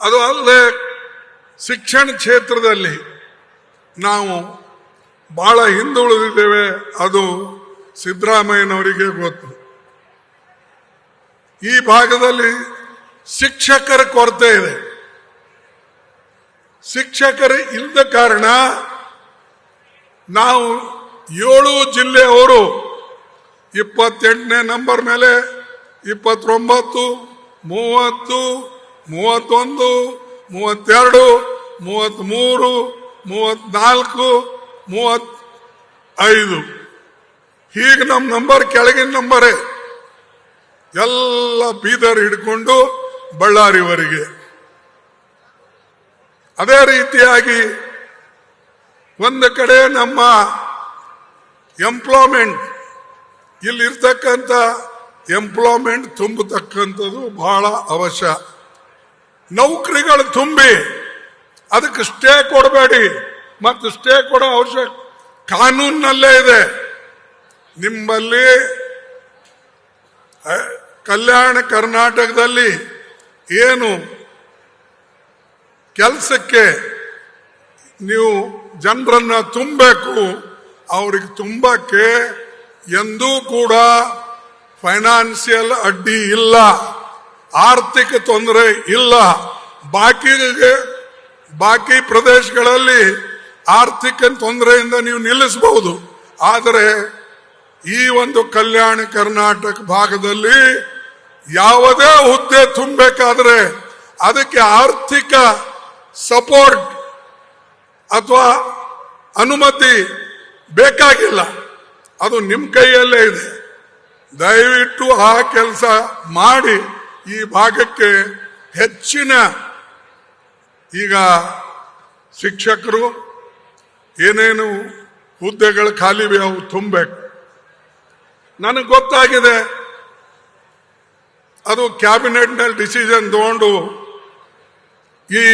ಅದು ಅಲ್ಲದೆ ಶಿಕ್ಷಣ ಕ್ಷೇತ್ರದಲ್ಲಿ ನಾವು ಬಹಳ ಹಿಂದುಳಿದಿದ್ದೇವೆ, ಅದು ಸಿದ್ದರಾಮಯ್ಯನವರಿಗೆ ಗೊತ್ತು. ಈ ಭಾಗದಲ್ಲಿ ಶಿಕ್ಷಕರ ಕೊರತೆ ಇದೆ. ಶಿಕ್ಷಕರು ಇಲ್ಲದ ಕಾರಣ ನಾವು ಏಳು ಜಿಲ್ಲೆಯವರು ಇಪ್ಪತ್ತೆಂಟನೇ ನಂಬರ್ ಮೇಲೆ, ಇಪ್ಪತ್ತೊಂಬತ್ತು, ಮೂವತ್ತು ಮೂವತ್ತೊಂದು, ಮೂವತ್ತೆರಡು, ಮೂವತ್ತ್ಮೂರು ಮೂವತ್ನಾಲ್ಕು ಮೂವತ್ ಐದು ಹೀಗೆ ನಮ್ಮ ನಂಬರ್ ಕೆಳಗಿನ ನಂಬರೇ. ಎಲ್ಲ ಬೀದರ್ ಹಿಡ್ಕೊಂಡು ಬಳ್ಳಾರಿವರೆಗೆ. ಅದೇ ರೀತಿಯಾಗಿ ಒಂದು ಕಡೆ ನಮ್ಮ ಎಂಪ್ಲಾಯ್ಮೆಂಟ್, ಇಲ್ಲಿರ್ತಕ್ಕಂಥ ಎಂಪ್ಲಾಯ್ಮೆಂಟ್ ತುಂಬತಕ್ಕಂಥದ್ದು ಬಹಳ ಅವಶ್ಯ. ನೌಕರಿಗಳು ತುಂಬಿ, ಅದಕ್ಕೆ ಸ್ಟೇ ಕೊಡಬೇಡಿ. ಮತ್ತು ಸ್ಟೇ ಕೊಡೋ ಅವಶ್ಯಕ ಕಾನೂನಲ್ಲೇ ಇದೆ. ನಿಮ್ಮಲ್ಲಿ ಕಲ್ಯಾಣ ಕರ್ನಾಟಕದಲ್ಲಿ ಏನು ಕೆಲಸಕ್ಕೆ ನೀವು ಜನರನ್ನ ತುಂಬಬೇಕು, ಅವ್ರಿಗೆ ತುಂಬಕ್ಕೆ ಎಂದೂ ಕೂಡ ಫೈನಾನ್ಸಿಯಲ್ ಅಡ್ಡಿ ಇಲ್ಲ. ಆರ್ಥಿಕ ತೊಂದರೆ ಇಲ್ಲ. ಬಾಕಿ ಬಾಕಿ ಪ್ರದೇಶಗಳಲ್ಲಿ ಆರ್ಥಿಕ ತೊಂದರೆಯಿಂದ ನೀವು ನಿಲ್ಲಿಸಬಹುದು. ಆದರೆ ಈ ಒಂದು ಕಲ್ಯಾಣ ಕರ್ನಾಟಕ ಭಾಗದಲ್ಲಿ ಯಾವುದೇ ಹುದ್ದೆ ತುಂಬಬೇಕಾದ್ರೆ ಅದಕ್ಕೆ ಆರ್ಥಿಕ ಸಪೋರ್ಟ್ ಅಥವಾ ಅನುಮತಿ ಬೇಕಾಗಿಲ್ಲ. ಅದು ನಿಮ್ಮ ಕೈಯಲ್ಲೇ ಇದೆ. ದಯವಿಟ್ಟು ಆ ಕೆಲಸ ಮಾಡಿ. ಈ ಭಾಗಕ್ಕೆ ಹೆಚ್ಚಿನ ಈಗ ಶಿಕ್ಷಕರು ಏನೇನು ಹುದ್ದೆಗಳು ಖಾಲಿವೆ ಅವು ತುಂಬಬೇಕು. ನನಗೆ ಗೊತ್ತಾಗಿದೆ, ಅದು ಕ್ಯಾಬಿನೆಟ್ನಲ್ಲಿ ಡಿಸಿಷನ್ ತಗೊಂಡು ಈ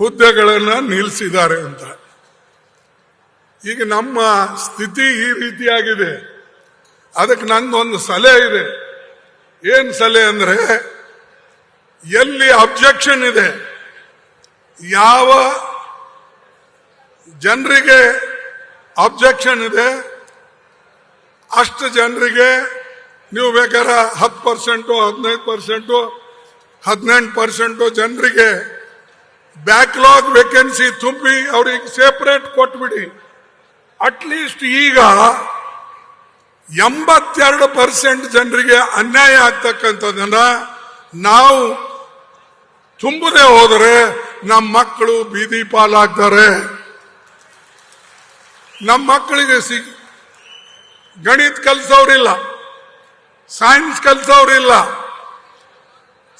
ಹುದ್ದೆಗಳನ್ನು ನಿಲ್ಲಿಸಿದ್ದಾರೆ ಅಂತ. ಈಗ ನಮ್ಮ ಸ್ಥಿತಿ ಈ ರೀತಿಯಾಗಿದೆ. ಅದಕ್ಕೆ ನಂದೊಂದು ಸಲಹೆ ಇದೆ. ಏನ್ ಸಲಹೆ ಅಂದ್ರೆ, ಎಲ್ಲಿ ಅಬ್ಜೆಕ್ಷನ್ ಇದೆ, ಯಾವ ಜನರಿಗೆ ಅಬ್ಜೆಕ್ಷನ್ ಇದೆ, ಅಷ್ಟು ಜನರಿಗೆ ನೀವು ಬೇಕಾದ್ರೆ ಹತ್ತು ಪರ್ಸೆಂಟು ಹದಿನೈದು ಪರ್ಸೆಂಟು ಹದಿನೆಂಟು ಪರ್ಸೆಂಟು ಜನರಿಗೆ ಬ್ಯಾಕ್ಲಾಗ್ ವೇಕೆನ್ಸಿ ತುಂಬಿ ಅವ್ರಿಗೆ ಸೆಪರೇಟ್ ಕೊಟ್ಬಿಡಿ. ಅಟ್ಲೀಸ್ಟ್ ಈಗ ಎಂಬತ್ತೆರಡು ಪರ್ಸೆಂಟ್ ಜನರಿಗೆ ಅನ್ಯಾಯ ಆಗ್ತಕ್ಕಂಥದ್ದನ್ನ ನಾವು ತುಂಬದೆ ಹೋದರೆ ನಮ್ಮ ಮಕ್ಕಳು ಬೀದಿ ಪಾಲಾಗ್ತಾರೆ. ನಮ್ಮ ಮಕ್ಕಳಿಗೆ ಸಿ, ಗಣಿತ ಕಲಿಸೋರಿಲ್ಲ ಸೈನ್ಸ್ ಕಲಿಸೋರಿಲ್ಲ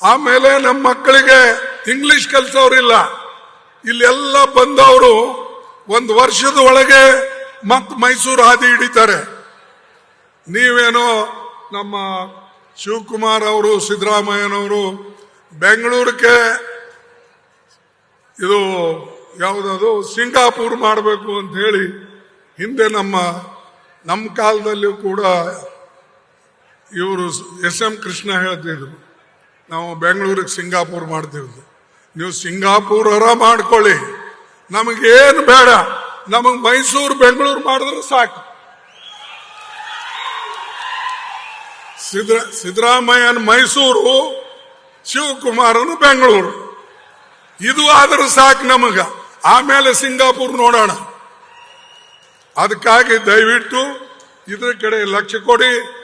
ಆಮೇಲೆ ನಮ್ಮ ಮಕ್ಕಳಿಗೆ ಇಂಗ್ಲಿಷ್ ಕಲಿಸೋರಿಲ್ಲ ಇಲ್ಲೆಲ್ಲ ಬಂದವರು ಒಂದು ವರ್ಷದ ಒಳಗೆ ಮತ್ತೆ ಮೈಸೂರು ಹಾದಿ ಹಿಡಿತಾರೆ. ನೀವೇನೋ ನಮ್ಮ ಶಿವಕುಮಾರ್ ಅವರು, ಸಿದ್ದರಾಮಯ್ಯನವರು ಬೆಂಗಳೂರಿಗೆ ಇದು ಯಾವುದದು, ಸಿಂಗಾಪುರ್ ಮಾಡಬೇಕು ಅಂತ ಹೇಳಿ ಹಿಂದೆ ನಮ್ಮ ನಮ್ಮ ಕಾಲದಲ್ಲಿಯೂ ಕೂಡ ಇವರು ಎಸ್ ಎಂ ಕೃಷ್ಣ ಹೇಳ್ತಿದ್ರು. ನಾವು ಬೆಂಗಳೂರಿಗೆ ಸಿಂಗಾಪುರ್ ಮಾಡ್ತಿದ್ವಿ ನೀವು ಸಿಂಗಾಪುರರ ಮಾಡ್ಕೊಳ್ಳಿ. ನಮಗೇನು ಬೇಡ. ನಮಗೆ ಮೈಸೂರು, ಬೆಂಗಳೂರು ಮಾಡಿದ್ರೆ ಸಾಕು. ಸಿದ್ರ ಸಿದ್ದರಾಮಯ್ಯನ ಮೈಸೂರು, ಶಿವಕುಮಾರನು ಬೆಂಗಳೂರು. ಇದು ಆದರೂ ಸಾಕು ನಮಗ. ಆಮೇಲೆ ಸಿಂಗಾಪುರ್ ನೋಡೋಣ. ಅದಕ್ಕಾಗಿ ದಯವಿಟ್ಟು ಇದ್ರ ಕಡೆ ಲಕ್ಷ್ಯ ಕೊಡಿ.